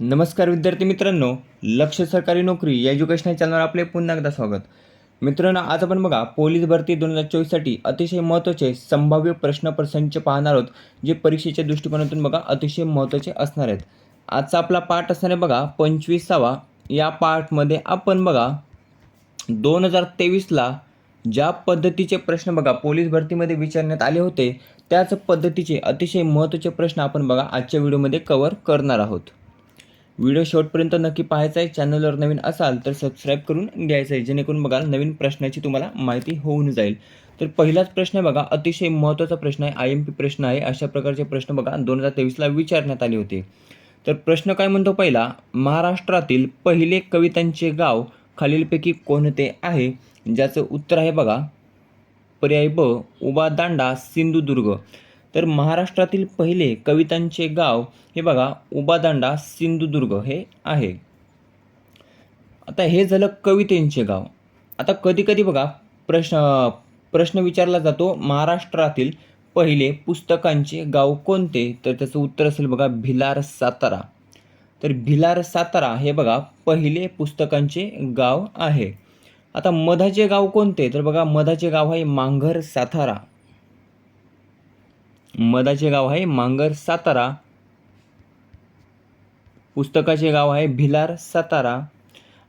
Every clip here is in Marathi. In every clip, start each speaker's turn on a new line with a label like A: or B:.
A: नमस्कार विद्यार्थी मित्रांनो लक्ष सरकारी नोकरी या एज्युकेशनल चॅनलवर आपले पुन्हा एकदा स्वागत. मित्रांनो आज आपण बघा पोलीस भरती दोन हजार चोवीससाठी अतिशय महत्त्वाचे संभाव्य प्रश्न प्रसंच पाहणार आहोत जे परीक्षेच्या दृष्टिकोनातून बघा अतिशय महत्त्वाचे असणार आहेत. आजचा आपला पाठ असणार आहे बघा पंचवीसावा. या पाठमध्ये आपण बघा दोन हजार तेवीसला ज्या पद्धतीचे प्रश्न बघा पोलीस भरतीमध्ये विचारण्यात आले होते त्याच पद्धतीचे अतिशय महत्त्वाचे प्रश्न आपण बघा आजच्या व्हिडिओमध्ये कवर करणार आहोत. व्हिडिओ शेवटपर्यंत नक्की पाहायचा आहे. चॅनलवर नवीन असाल तर सबस्क्राईब करून घ्यायचं आहे. जेणेकरून बघा नवीन प्रश्नाची तुम्हाला माहिती होऊन जाईल. तर पहिलाच प्रश्न बघा अतिशय महत्त्वाचा प्रश्न आहे. आय एम पी प्रश्न आहे. अशा प्रकारचे प्रश्न बघा दोन हजार तेवीसला विचारण्यात आले होते. तर प्रश्न काय म्हणतो पहिला महाराष्ट्रातील पहिले कवितांचे गाव खालीलपैकी कोणते आहे? ज्याचं उत्तर आहे बघा पर्याय ब उबादांडा सिंधुदुर्ग. तर महाराष्ट्रातील पहिले कवितांचे गाव हे बघा उबादांडा सिंधुदुर्ग हे आहे. आता हे झालं कवितेंचे गाव. आता कधीकधी बघा प्रश्न प्रश्न विचारला जातो महाराष्ट्रातील पहिले पुस्तकांचे गाव कोणते? तर त्याचं उत्तर असेल बघा भिलार सातारा. तर भिलार सातारा हे बघा पहिले पुस्तकांचे गाव आहे. आता मधाचे गाव कोणते? तर बघा मधाचे गाव आहे मांघर सातारा. मधाचे गाव आहे मांगर सातारा. पुस्तकाचे गाव आहे भिलार सातारा.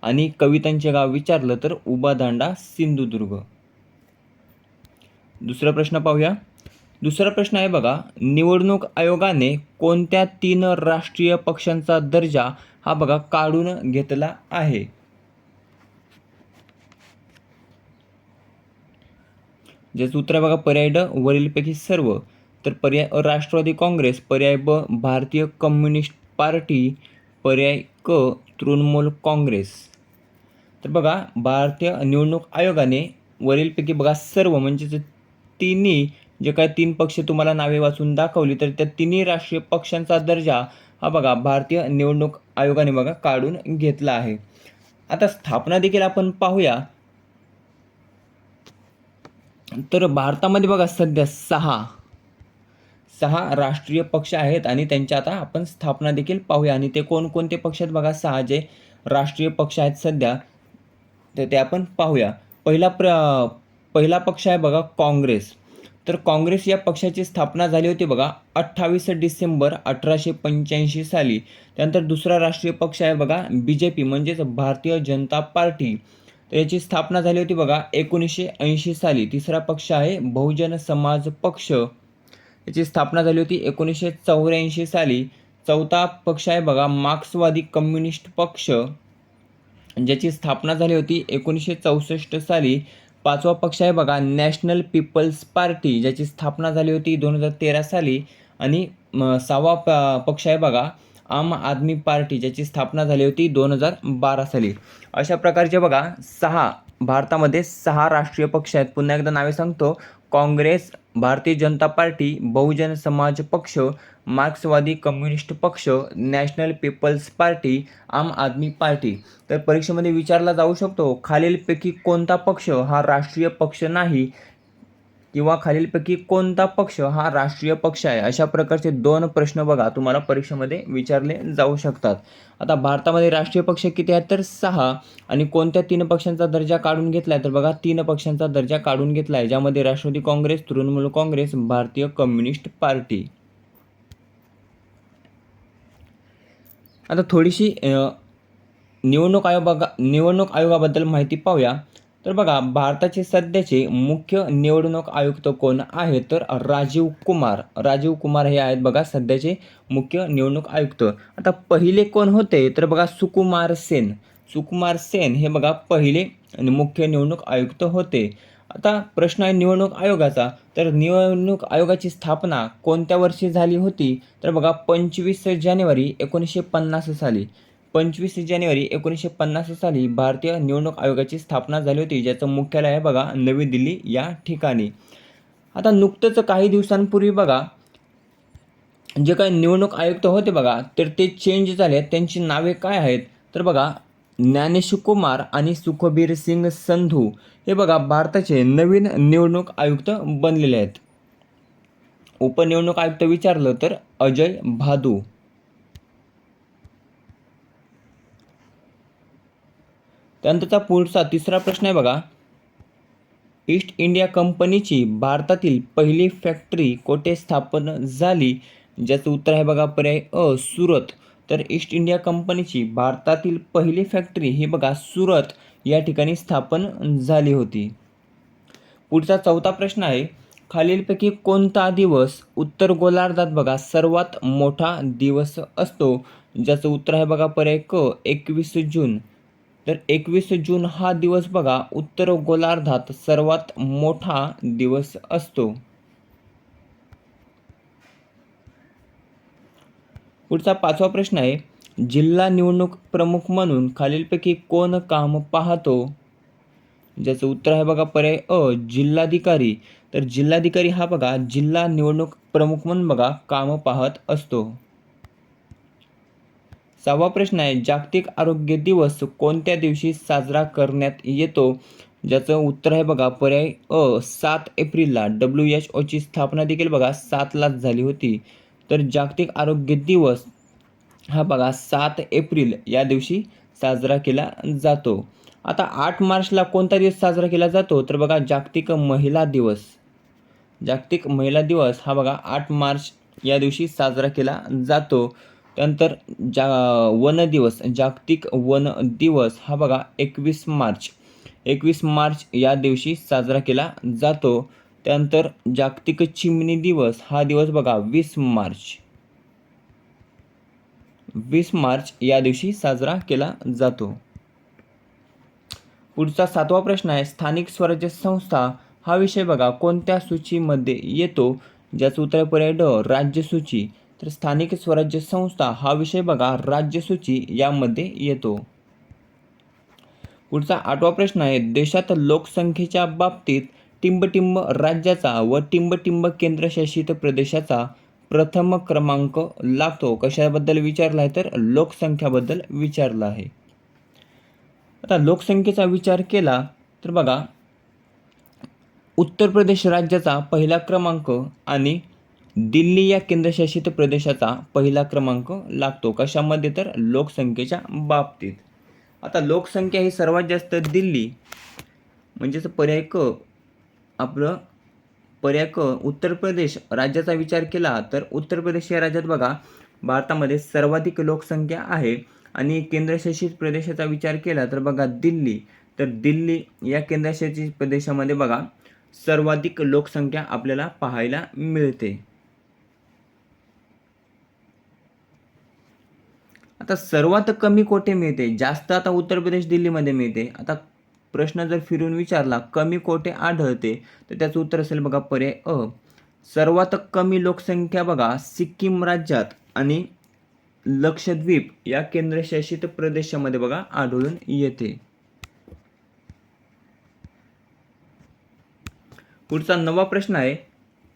A: आणि कवितांचे गाव विचारलं तर उबादांडा सिंधुदुर्ग. दुसरा प्रश्न पाहूया. दुसरा प्रश्न आहे बघा निवडणूक आयोगाने कोणत्या तीन राष्ट्रीय पक्षांचा दर्जा हा बघा काढून घेतला आहे? ज्याचं उत्तर आहे बघा पर्याय ड वरीलपैकी सर्व. तर पर्याय अ राष्ट्रवादी काँग्रेस पर्याय ब भारतीय कम्युनिस्ट पार्टी पर्याय क तृणमूल काँग्रेस. तर बघा भारतीय निवडणूक आयोगाने वरीलपैकी बघा सर्व म्हणजे तिन्ही जे काय तीन पक्ष तुम्हाला नावे वाचून दाखवली तर त्या तिन्ही राष्ट्रीय पक्षांचा दर्जा हा बघा भारतीय निवडणूक आयोगाने बघा काढून घेतला आहे. आता स्थापना देखील आपण पाहूया. तर भारतामध्ये बघा सध्या सहा सहा राष्ट्रीय पक्ष आहेत आणि त्यांच्या आता आपण स्थापना देखील पाहूया. आणि ते कोणकोणते पक्ष आहेत बघा? सहा जे राष्ट्रीय पक्ष आहेत सध्या तर ते आपण पाहूया. पहिला प्र पहिला पक्ष आहे बघा काँग्रेस. तर काँग्रेस या पक्षाची स्थापना झाली होती बघा अठ्ठावीस डिसेंबर अठराशे पंच्याऐंशी साली. त्यानंतर दुसरा राष्ट्रीय पक्ष आहे बघा बी जे पी म्हणजेच भारतीय जनता पार्टी. तर याची स्थापना झाली होती बघा एकोणीसशे ऐंशी साली. तिसरा पक्ष आहे बहुजन समाज पक्ष. याची स्थापना झाली होती एकोणीसशे चौऱ्याऐंशी साली. चौथा पक्ष आहे बघा मार्क्सवादी कम्युनिस्ट पक्ष. ज्याची स्थापना झाली होती एकोणीसशे चौसष्ट साली. पाचवा पक्ष आहे बघा नॅशनल पीपल्स पार्टी ज्याची स्थापना झाली होती दोन हजार तेरा साली. आणि म, सहावा प पक्ष आहे बघा आम आदमी पार्टी ज्याची स्थापना झाली होती दोन हजार बारा साली. अशा प्रकारचे बघा सहा भारतामध्ये सहा राष्ट्रीय पक्ष आहेत. पुन्हा एकदा नावे सांगतो. काँग्रेस भारतीय जनता पार्टी बहुजन समाज पक्ष मार्क्सवादी कम्युनिस्ट पक्ष नॅशनल पीपल्स पार्टी आम आदमी पार्टी. तर परीक्षेमध्ये विचारला जाऊ शकतो खालीलपैकी कोणता पक्ष हा राष्ट्रीय पक्ष नाही? किंवा खालीलपैकी कोणता पक्ष हा राष्ट्रीय पक्ष आहे? अशा प्रकारचे दोन प्रश्न बघा तुम्हाला परीक्षेमध्ये विचारले जाऊ शकतात. आता भारतामध्ये राष्ट्रीय पक्ष किती आहेत? तर सहा. आणि कोणत्या तीन पक्षांचा दर्जा काढून घेतला आहे तर बघा तीन पक्षांचा दर्जा काढून घेतला आहे ज्यामध्ये राष्ट्रवादी काँग्रेस तृणमूल काँग्रेस भारतीय कम्युनिस्ट पार्टी. आता थोडीशी निवडणूक आयोगा निवडणूक आयोगाबद्दल माहिती पाहूया. तर बघा भारताचे सध्याचे मुख्य निवडणूक आयुक्त कोण आहेत? तर राजीव कुमार. राजीव कुमार हे आहेत बघा सध्याचे मुख्य निवडणूक आयुक्त. आता पहिले कोण होते? तर बघा सुकुमार सेन. सुकुमार सेन हे बघा पहिले मुख्य निवडणूक आयुक्त होते. आता प्रश्न आहे निवडणूक आयोगाचा. तर निवडणूक आयोगाची स्थापना कोणत्या वर्षी झाली होती? तर बघा पंचवीस जानेवारी एकोणीसशे पन्नास साली. पंचवीस जानेवारी एकोणीसशे पन्नास साली भारतीय निवडणूक आयोगाची स्थापना झाली होती ज्याचं मुख्यालय आहे बघा नवी दिल्ली या ठिकाणी. आता नुकतंच काही दिवसांपूर्वी बघा जे काही निवडणूक आयुक्त होते बघा तर ते चेंज झाले. त्यांची नावे काय आहेत? तर बघा ज्ञानेश कुमार आणि सुखबीर सिंग संधू हे बघा भारताचे नवीन निवडणूक आयुक्त बनलेले आहेत. उपनिवडणूक आयुक्त विचारलं तर अजय भादू. त्यानंतरचा पुढचा तिसरा प्रश्न आहे बघा. ईस्ट इंडिया कंपनीची भारतातील पहिली फॅक्टरी कोठे स्थापन झाली? ज्याचं उत्तर आहे बघा पर्याय अ सुरत. तर ईस्ट इंडिया कंपनीची भारतातील पहिली फॅक्टरी ही बघा सुरत या ठिकाणी स्थापन झाली होती. पुढचा चौथा प्रश्न आहे खालीलपैकी कोणता दिवस उत्तर गोलार्धात बघा सर्वात मोठा दिवस असतो? ज्याचं उत्तर आहे बघा पर्याय क एकवीस जून. तर एकवीस जून हा दिवस बघा उत्तर गोलार्धात सर्वात मोठा दिवस असतो. पुढचा पाचवा प्रश्न आहे जिल्हा निवडणूक प्रमुख म्हणून खालीलपैकी कोण काम पाहतो? ज्याचं उत्तर आहे बघा पर्याय अ जिल्हाधिकारी. तर जिल्हाधिकारी हा बघा जिल्हा निवडणूक प्रमुख म्हणून बघा काम पाहत असतो. सहावा प्रश्न आहे जागतिक आरोग्य दिवस कोणत्या दिवशी साजरा करण्यात येतो? ज्याचं उत्तर आहे बघा पर्याय अ सात एप्रिलला. डब्ल्यू एच ओची स्थापना देखील बघा सातलाच झाली होती. तर जागतिक आरोग्य दिवस हा बघा सात एप्रिल या दिवशी साजरा केला जातो. आता आठ मार्चला कोणता दिवस साजरा केला जातो? तर बघा जागतिक महिला दिवस. जागतिक महिला दिवस हा बघा आठ मार्च या दिवशी साजरा केला जातो. त्यानंतर जा वन दिवस जागतिक वन दिवस हा बघा एकवीस मार्च. एकवीस मार्च या दिवशी साजरा केला जातो. त्यानंतर जागतिक चिमणी दिवस हा दिवस बघा वीस मार्च. वीस मार्च या दिवशी साजरा केला जातो. पुढचा सातवा प्रश्न आहे स्थानिक स्वराज्य संस्था हा विषय बघा कोणत्या सूचीमध्ये येतो? ज्याचं उत्तर पर्याय ड राज्य सूची. तर स्थानिक स्वराज्य संस्था हा विषय बघा राज्यसूची यामध्ये येतो. पुढचा आठवा प्रश्न आहे देशात लोकसंख्येच्या बाबतीत टिंबटिंब राज्याचा व टिंबटिंब केंद्रशासित प्रदेशाचा प्रथम क्रमांक लागतो. कशाबद्दल विचारला आहे तर लोकसंख्याबद्दल विचारलं आहे. आता लोकसंख्येचा विचार केला तर बघा उत्तर प्रदेश राज्याचा पहिला क्रमांक आणि दिल्ली या केंद्रशासित प्रदेशाचा पहिला क्रमांक लागतो. कशामध्ये तर लोकसंख्येच्या बाबतीत. आता लोकसंख्या ही सर्वात जास्त दिल्ली म्हणजेच पर्याय क आपलं पर्याय क उत्तर प्रदेश राज्याचा विचार केला तर उत्तर प्रदेश या राज्यात बघा भारतामध्ये सर्वाधिक लोकसंख्या आहे. आणि केंद्रशासित प्रदेशाचा विचार केला तर बघा दिल्ली तर दिल्ली या केंद्रशासित प्रदेशामध्ये बघा सर्वाधिक लोकसंख्या आपल्याला पाहायला मिळते. आता सर्वात कमी कोठे मिळते? जास्त आता उत्तर प्रदेश दिल्लीमध्ये मिळते. आता प्रश्न जर फिरून विचारला कमी कोठे आढळते? तर त्याचं उत्तर असेल बघा पर्याय अ. सर्वात कमी लोकसंख्या बघा सिक्कीम राज्यात आणि लक्षद्वीप या केंद्रशासित प्रदेशामध्ये बघा आढळून येते. पुढचा नवा प्रश्न आहे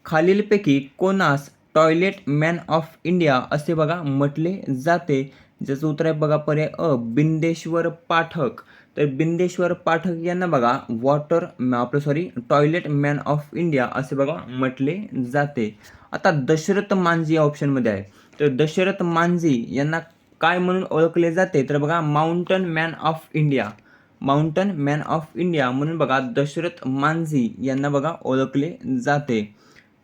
A: खालीलपैकी कोणास टॉयलेट मॅन ऑफ इंडिया असे बघा म्हटले जाते. ज्याचं उत्तर आहे बघा पर्याय अ बिंदेश्वर पाठक. तर बिंदेश्वर पाठक यांना बघा वॉटर आपलं sorry toilet man of India असे बघा म्हटले जाते. आता दशरथ मांझी या ऑप्शनमध्ये आहे. तर दशरथ मांझी यांना काय म्हणून ओळखले जाते? तर बघा mountain man of India mountain man of India म्हणून बघा दशरथ मांझी यांना बघा ओळखले जाते.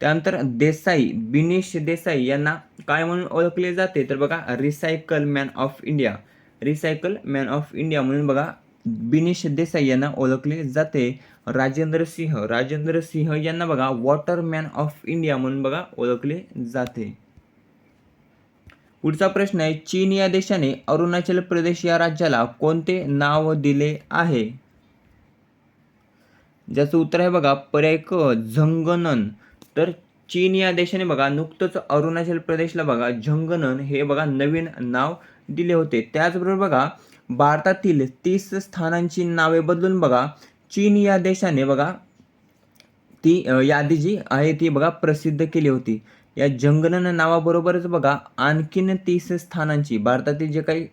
A: त्यानंतर देसाई बिनेश देसाई यांना काय म्हणून ओळखले जाते? तर बघा recycle man of India recycle man of India म्हणून बघा बिनेश देसाई यांना ओळखले जाते. राजेंद्र सिंह राजेंद्र सिंह यांना बघा वॉटर मॅन ऑफ इंडिया म्हणून बघा ओळखले जाते. पुढचा प्रश्न आहे चीन या देशाने अरुणाचल प्रदेश या राज्याला कोणते नाव दिले आहे? ज्याचं उत्तर आहे बघा पर्याय क झंगनन. तर चीन या देशाने बघा नुकतंच अरुणाचल प्रदेशला बघा झंगनन हे बघा नवीन नाव दिले होते. त्याचबरोबर बघा भारतातील तीस स्थानांची नावे बदलून बघा चीन या देशाने बघा ती यादी जी आहे ती बघा प्रसिद्ध केली होती. या जंगनन नावाबरोबरच बघा आणखीन तीस स्थानांची भारतातील जे काही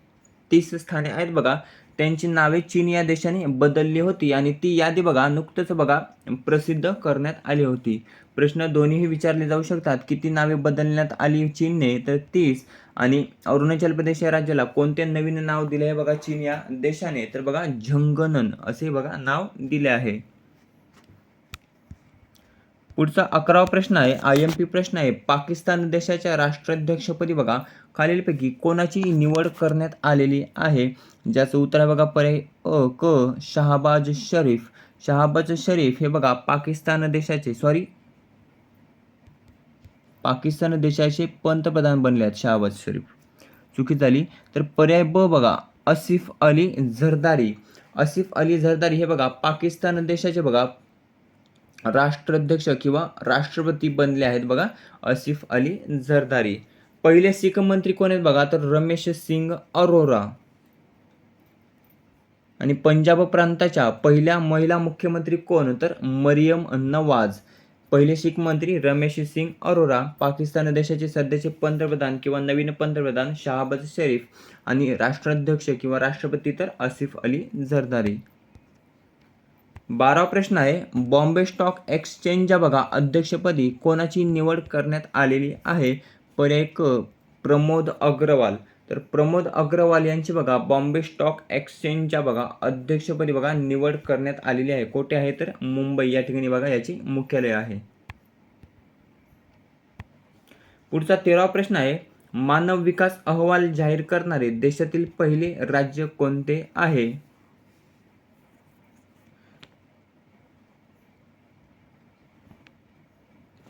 A: तीस स्थाने आहेत बघा त्यांची नावे चीन या देशाने बदलली होती आणि ती यादी बघा नुकतंच बघा प्रसिद्ध करण्यात आली होती. प्रश्न दोन्हीही विचारले जाऊ शकतात किती नावे बदलण्यात आली चीनने तर तीस आणि अरुणाचल प्रदेश या राज्याला कोणते नवीन नाव दिले आहे? बघा चीन या देशाने. तर बघा झंगनन असे बघा नाव दिले आहे. पुढचा अकरावा प्रश्न आहे आय एम पी प्रश्न आहे. पाकिस्तान देशाच्या राष्ट्राध्यक्षपदी बघा खालीलपैकी कोणाची निवड करण्यात आलेली आहे? ज्याचं उत्तर आहे बघा पर्याय अ क शहाबाज शरीफ. शहाबाज शरीफ हे बघा पाकिस्तान देशाचे सॉरी पाकिस्तान देशाचे पंतप्रधान बनले आहेत शहाबाज शरीफ. चुकी झाली. तर पर्याय ब बघा असिफ अली झरदारी. असिफ अली झरदारी हे बघा पाकिस्तान देशाचे बघा राष्ट्राध्यक्ष किंवा राष्ट्रपती बनले आहेत बघा असिफ अली झरदारी पहिले सिख मंत्री कोण आहेत बघा तर रमेश सिंग अरोरा. आणि पंजाब प्रांताच्या पहिल्या महिला मुख्यमंत्री कोण? तर मरियम नवाज. पहिले शीख मंत्री रमेश सिंग अरोरा पाकिस्तान देशाचे सध्याचे पंतप्रधान किंवा नवीन पंतप्रधान शहाबाज शरीफ आणि राष्ट्राध्यक्ष किंवा राष्ट्रपती तर आसिफ अली झरदारी बारावा प्रश्न आहे बॉम्बे स्टॉक एक्सचेंजच्या बघा अध्यक्षपदी कोणाची निवड करण्यात आलेली आहे? पर्याय क प्रमोद अग्रवाल. तर प्रमोद अग्रवाल यांची बघा बॉम्बे स्टॉक एक्सचेंजच्या बघा अध्यक्षपदी बघा निवड करण्यात आलेली आहे. कोठे आहे तर? मुंबई. या ठिकाणी बघा याची मुख्यालय आहे. पुढचा तेरावा प्रश्न आहे मानव विकास अहवाल जाहीर करणारे देशातील पहिले राज्य कोणते आहे?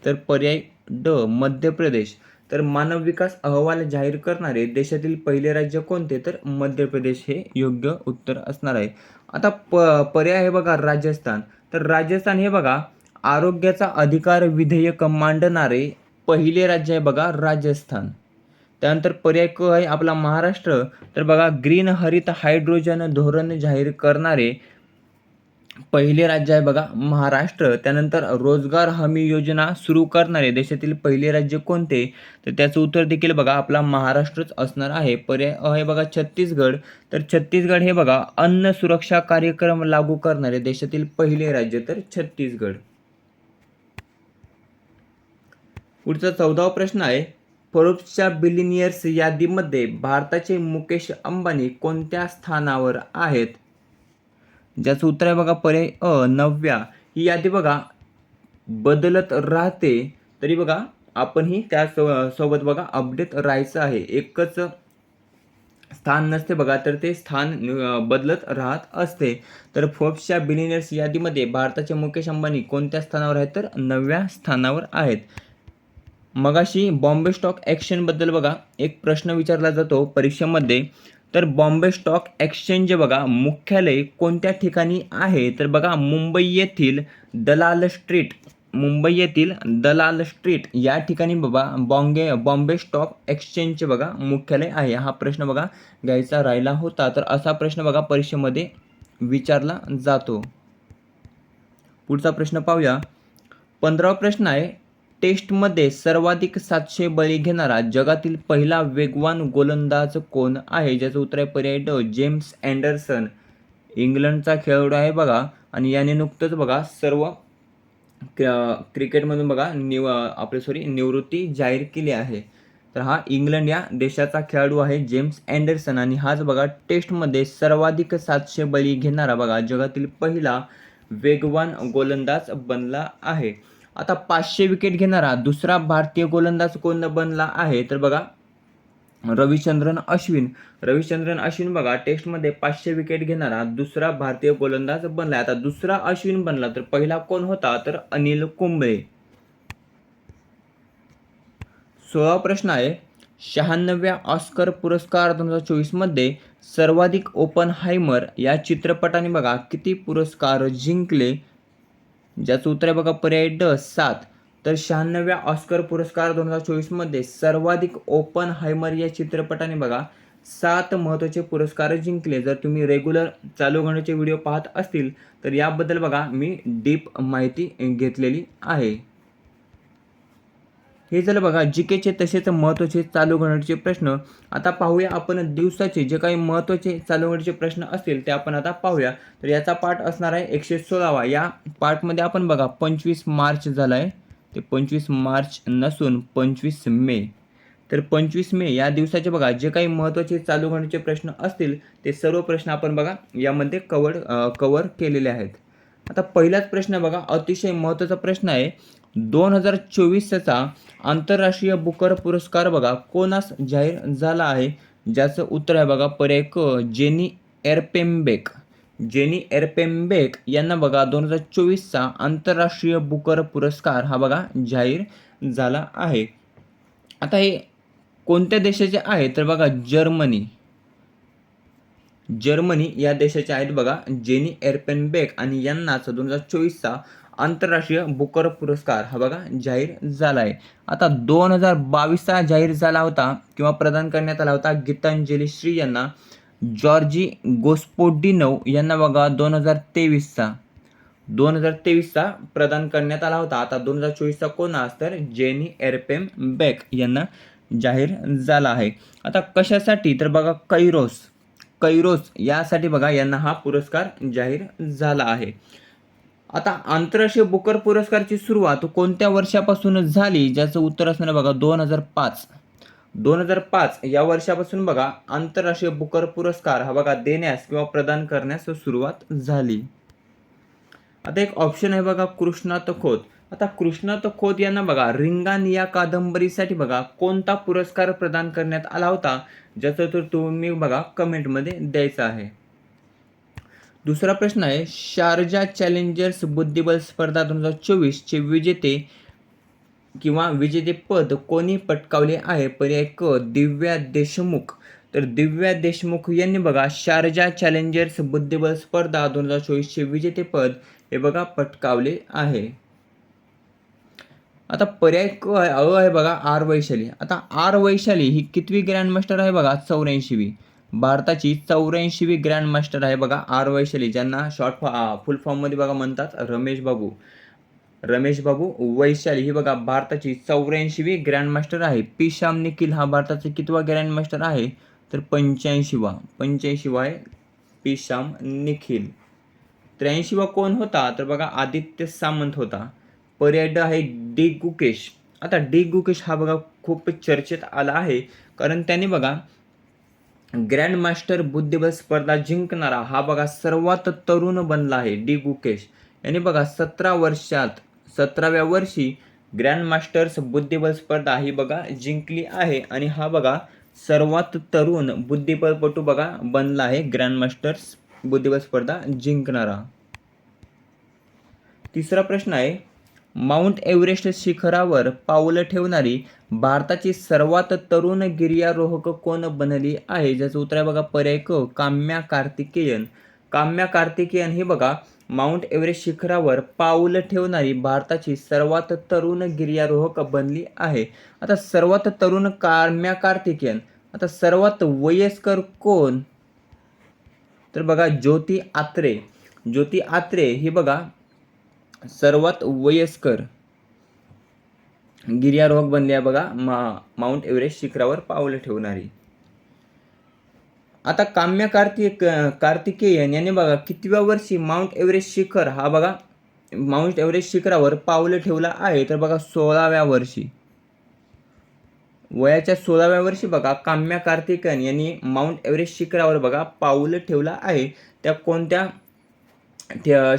A: तर पर्याय ड मध्य प्रदेश. तर मानव विकास अहवाल जाहीर करणारे देशातील पहिले राज्य कोणते? तर मध्य प्रदेश हे योग्य उत्तर असणार आहे. आता प पर्याय आहे बघा राजस्थान. तर राजस्थान हे बघा आरोग्याचा अधिकार विधेयक मांडणारे पहिले राज्य आहे बघा राजस्थान. त्यानंतर पर्याय क आहे आपला महाराष्ट्र. तर बघा ग्रीन हरित हायड्रोजन धोरण जाहीर करणारे पहिले राज्य आहे बघा महाराष्ट्र. त्यानंतर रोजगार हमी योजना सुरू करणारे देशातील पहिले राज्य कोणते? तर त्याचं उत्तर देखील बघा आपला महाराष्ट्रच असणार आहे. पर्याय आहे बघा छत्तीसगड. तर छत्तीसगड हे बघा अन्न सुरक्षा कार्यक्रम लागू करणारे देशातील पहिले राज्य तर छत्तीसगड. पुढचा चौदावा प्रश्न आहे फोर्ब्सच्या बिलिनियर्स यादीमध्ये भारताचे मुकेश अंबानी कोणत्या स्थानावर आहेत? ज्याचं उत्तर आहे बघा पर्याय अ नवव्या. ही यादी बघा बदलत राहते तरी बघा आपणही त्या सो- सोबत बघा अपडेट राहायचं आहे. एकच स्थान नसते बघा तर ते स्थान बदलत राहत असते. तर फोर्ब्सच्या बिलिनियर्स यादीमध्ये भारताचे मुकेश अंबानी कोणत्या स्थानावर आहेत? तर नवव्या स्थानावर आहेत. मगाशी बॉम्बे स्टॉक ॲक्शनबद्दल बघा एक प्रश्न विचारला जातो. परीक्षेमध्ये तर बॉम्बे स्टॉक एक्सचेंज बघा मुख्यालय कोणत्या ठिकाणी आहे? तर बघा मुंबई येथील दलाल स्ट्रीट मुंबई येथील दलाल स्ट्रीट या ठिकाणी बाबा बॉम्बे बॉम्बे स्टॉक एक्सचेंजचे बघा मुख्यालय आहे. हा प्रश्न बघा घ्यायचा राहिला होता. तर असा प्रश्न बघा परीक्षेमध्ये विचारला जातो. पुढचा प्रश्न पाहूया. पंधरावा प्रश्न आहे टेस्टमध्ये सर्वाधिक सातशे बळी घेणारा जगातील पहिला वेगवान गोलंदाज कोण आहे? ज्याचं उत्तर आहे पर्याय ड जेम्स अँडरसन इंग्लंडचा खेळाडू आहे बघा आणि याने नुकतंच बघा सर्व क्रिकेटमधून बघा निव आपले सॉरी निवृत्ती जाहीर केली आहे. तर हा इंग्लंड या देशाचा खेळाडू आहे जेम्स अँडरसन आणि हाच बघा टेस्टमध्ये सर्वाधिक सातशे बळी घेणारा बघा जगातील पहिला वेगवान गोलंदाज बनला आहे. आता पाचशे विकेट घेणारा दुसरा भारतीय गोलंदाज कोण बनला आहे? तर बघा रविचंद्रन अश्विन. रविचंद्रन अश्विन बघा टेस्टमध्ये पाचशे विकेट घेणारा दुसरा भारतीय गोलंदाज बनला आता दुसरा अश्विन बनला तर पहिला कोण होता? तर अनिल कुंबळे. सोळा प्रश्न आहे. शहाण्णव्या ऑस्कर पुरस्कार दोन हजार चोवीसमध्ये सर्वाधिक ओपन हायमर या चित्रपटाने बघा किती पुरस्कार जिंकले. ज्याचं उत्तर आहे बघा पर्याय ड सात. तर शहाण्णव्या ऑस्कर पुरस्कार दोन हजार चोवीसमध्ये सर्वाधिक ओपन हायमर या चित्रपटाने बघा सात महत्त्वाचे पुरस्कार जिंकले. जर तुम्ही रेग्युलर चालू घडण्याचे व्हिडिओ पाहत असतील तर याबद्दल बघा मी डीप माहिती घेतलेली आहे. हे झालं बघा जी केचे तसेच महत्त्वाचे चालू घडण्याचे प्रश्न. आता पाहूया आपण दिवसाचे जे काही महत्त्वाचे चालू घडण्याचे प्रश्न असतील ते आपण आता पाहूया. तर याचा पाठ असणार आहे एकशे सोळावा. या पाठमध्ये आपण बघा पंचवीस मार्च झाला आहे ते पंचवीस मार्च नसून पंचवीस मे. तर पंचवीस मे या दिवसाचे बघा जे काही महत्त्वाचे चालू घडण्याचे प्रश्न असतील ते सर्व प्रश्न आपण बघा यामध्ये कवर कवर केलेले आहेत. आता पहिलाच प्रश्न बघा अतिशय महत्त्वाचा प्रश्न आहे. दोन हजार चोवीसचा आंतरराष्ट्रीय बुकर पुरस्कार बघा कोणास जाहीर झाला आहे? ज्याचं उत्तर आहे बघा पर्याय क जेनी एरपेम्बेक. जेनी एरपेम्बेक यांना बघा दोन हजार चोवीसचा आंतरराष्ट्रीय बुकर पुरस्कार हा बघा जाहीर झाला आहे. आता हे कोणत्या देशाचे आहे? तर बघा जर्मनी. जर्मनी या देशाचे आहेत बघा जेनी एरपेनबेक आणि यांनाच दोन हजार चोवीसचा आंतरराष्ट्रीय बुकर पुरस्कार हा बघा जाहीर झाला आहे आता दोन हजार बावीसचा जाहीर झाला होता किंवा प्रदान करण्यात आला होता गीतांजली श्री यांना. जॉर्जी गोस्पोडिनव यांना बघा दोन हजार तेवीसचा. दोन हजार तेवीसचा प्रदान करण्यात आला होता. आता दोन हजार चोवीसचा कोणास तर जेनी एरपेम बेक यांना जाहीर झाला आहे. आता कशासाठी? तर बघा कैरोस. कैरोस यासाठी बघा यांना हा पुरस्कार जाहीर झाला आहे. आता आंतरराष्ट्रीय बुकर पुरस्कारची सुरुवात कोणत्या वर्षापासून झाली ज्याचं उत्तर असणार बघा दोन हजार पाच. दोन हजार पाच या वर्षापासून बघा आंतरराष्ट्रीय बुकर पुरस्कार हा बघा देण्यास किंवा प्रदान करण्यास सुरुवात झाली. आता एक ऑप्शन आहे बघा कृष्णात खोत आता कृष्णात खोत यांना बघा रिंगान या कादंबरीसाठी बघा कोणता पुरस्कार प्रदान करण्यात आला होता ज्याचं तर तुम्ही बघा कमेंटमध्ये द्यायचं आहे. दुसरा प्रश्न आहे शारजा चॅलेंजर्स बुद्धिबळ स्पर्धा दोन हजार चोवीसचे विजेते किंवा विजेतेपद कोणी पटकावले आहे? पर्याय क दिव्या देशमुख. तर दिव्या देशमुख यांनी बघा शारजा चॅलेंजर्स बुद्धिबळ स्पर्धा दोन हजार चोवीसचे विजेतेपद हे बघा पटकावले आहे. आता पर्याय क आहे अ आहे बघा आर वैशाली. आता आर वैशाली ही कितवी ग्रँडमास्टर आहे बघा? चौऱ्याऐंशीवी. भारताची चौऱ्याऐंशीवी ग्रँड मास्टर आहे बघा आर वैशाली ज्यांना शॉर्ट फॉ फुल फॉर्ममध्ये बघा म्हणतात रमेश बाबू. रमेश बाबू वैशाली ही बघा भारताची चौऱ्याऐंशीवी ग्रँडमास्टर आहे. पी श्याम निखिल हा भारताचा कितवा ग्रँड मास्टर आहे? तर पंच्याऐंशीवा. पंच्याऐंशीवा आहे पी श्याम निखिल. त्र्याऐंशीवा कोण होता? तर बघा आदित्य सामंत होता. पर्याय आहे डी गुकेश. आता डी गुकेश हा बघा खूप चर्चेत आला आहे कारण त्याने बघा ग्रँड मास्टर बुद्धिबळ स्पर्धा जिंकणारा हा बघा सर्वात तरुण बनला आहे डी गुकेश. यांनी बघा सतरा वर्षात सतराव्या वर्षी ग्रँड मास्टर्स बुद्धिबळ स्पर्धा ही बघा जिंकली आहे आणि हा बघा सर्वात तरुण बुद्धिबळपटू बघा बनला आहे ग्रँड मास्टर्स बुद्धिबळ स्पर्धा जिंकणारा. तिसरा प्रश्न आहे माउंट एव्हरेस्ट शिखरावर पावलं ठेवणारी भारताची सर्वात तरुण गिर्यारोहक कोण बनली आहे? ज्याचं उत्तर आहे बघा पर्याय क काम्या कार्तिकेयन. काम्या कार्तिकेयन ही बघा माउंट एव्हरेस्ट शिखरावर पाऊल ठेवणारी भारताची सर्वात तरुण गिर्यारोहक बनली आहे. आता सर्वात तरुण काम्या कार्तिकेयन आता सर्वात वयस्कर कोण? तर बघा ज्योती आत्रे. ज्योती आत्रे ही बघा सर्वात वयस्कर. गिर्यारोहक बनली आहे बघा. मा माउंट एव्हरेस्ट शिखरावर पावलं ठेवणारी. आता काम्य कार्तिक कार्तिकेयन यांनी बघा कितव्या वर्षी माउंट एव्हरेस्ट शिखर हा बघा माउंट एव्हरेस्ट शिखरावर पावलं ठेवला आहे तर बघा सोळाव्या वर्षी. वयाच्या सोळाव्या वर्षी बघा काम्या कार्तिकेयन यांनी माउंट एव्हरेस्ट शिखरावर बघा पाऊल ठेवलं आहे. त्या कोणत्या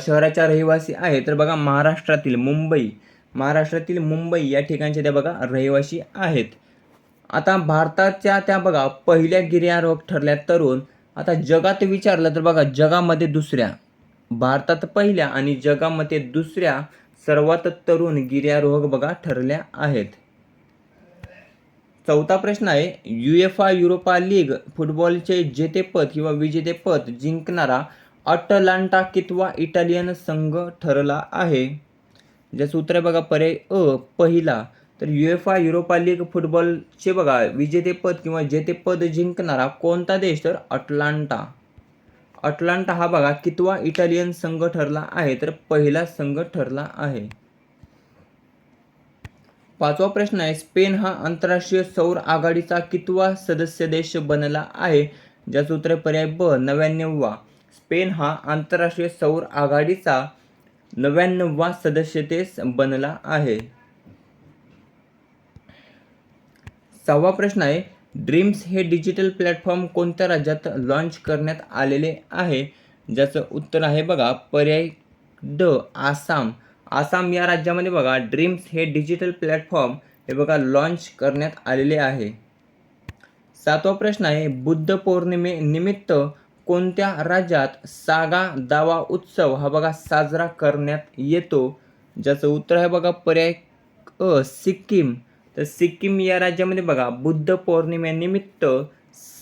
A: शहराच्या रहिवासी आहे तर बघा महाराष्ट्रातील मुंबई महाराष्ट्रातील मुंबई या ठिकाणचे त्या बघा रहिवासी आहेत. आता भारताच्या त्या बघा पहिल्या गिर्यारोहक ठरल्या तरुण. आता जगात विचारलं तर बघा जगामध्ये दुसऱ्या. भारतात पहिल्या आणि जगामध्ये दुसऱ्या सर्वात तरुण गिर्यारोहक बघा ठरल्या आहेत. चौथा प्रश्न आहे युएफा युरोपा लीग फुटबॉलचे जेतेपद किंवा विजेतेपद जिंकणारा अटलांटा कितवा इटालियन संघ ठरला आहे? ज्याचं सूत्र आहे बघा पर्याय अ पहिला. तर युएफा युरोपा लीग फुटबॉलचे बघा विजेतेपद किंवा जेतेपद जिंकणारा कोणता देश? तर अटलांटा. अटलांटा हा बघा कितवा इटालियन संघ ठरला आहे तर पहिला संघ ठरला आहे. पाचवा प्रश्न आहे स्पेन हा आंतरराष्ट्रीय सौर आघाडीचा कितवा सदस्य देश बनला आहे? ज्याचं उत्तर पर्याय ब नव्याण्णववा. स्पेन हा आंतरराष्ट्रीय सौर आघाडीचा नव्याण्णववा सदस्यतेस बनला आहे. सहावा प्रश्न आहे ड्रीम्स हे डिजिटल प्लॅटफॉर्म कोणत्या राज्यात लॉन्च करण्यात आलेले आहे? ज्याचं उत्तर आहे बघा पर्याय ड आसाम. आसाम या राज्यामध्ये बघा ड्रीम्स हे डिजिटल प्लॅटफॉर्म हे बघा लॉन्च करण्यात आलेले आहे. सातवा प्रश्न आहे बुद्ध पौर्णिमे निमित्त कोणत्या राज्यात सागा दावा उत्सव हा बघा साजरा करण्यात येतो? ज्याचं उत्तर आहे बघा पर्याय अ सिक्कीम. तर सिक्कीम या राज्यामध्ये बघा बुद्ध पौर्णिमेनिमित्त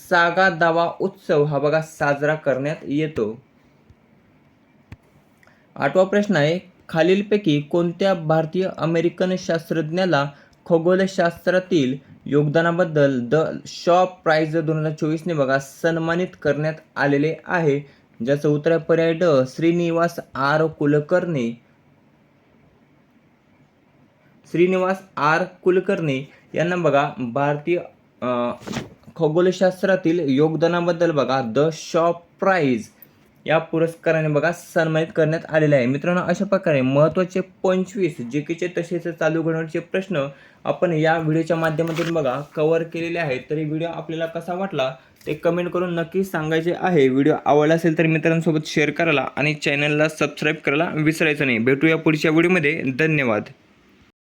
A: सागा दावा उत्सव हा बघा साजरा करण्यात येतो. आठवा प्रश्न आहे खालीलपैकी कोणत्या भारतीय अमेरिकन शास्त्रज्ञाला खगोलशास्त्रातील योगदानाबद्दल द शॉ प्राईज दोन हजार चोवीसने बघा सन्मानित करण्यात आलेले आहे ज्याचं उत्तर आहे पर्याय ड. श्रीनिवास आर. कुलकर्णी. श्रीनिवास आर. कुलकर्णी यांना बघा भारतीय खगोलशास्त्रातील योगदानाबद्दल बघा. द शॉ प्राईज या पुरस्काराने बघा सन्मानित करण्यात आलेले आहे. मित्रांनो अशा प्रकारे महत्त्वाचे पंचवीस जे केचे तसेच चालू घडवण्याचे प्रश्न आपण या व्हिडिओच्या माध्यमातून बघा कव्हर केलेले आहेत. तरी व्हिडिओ आपल्याला कसा वाटला ते कमेंट करून नक्की सांगायचे आहे. व्हिडिओ आवडला असेल तर मित्रांसोबत शेअर करायला आणि चॅनलला सबस्क्राईब करायला विसरायचं नाही. भेटूया पुढच्या व्हिडिओमध्ये धन्यवाद.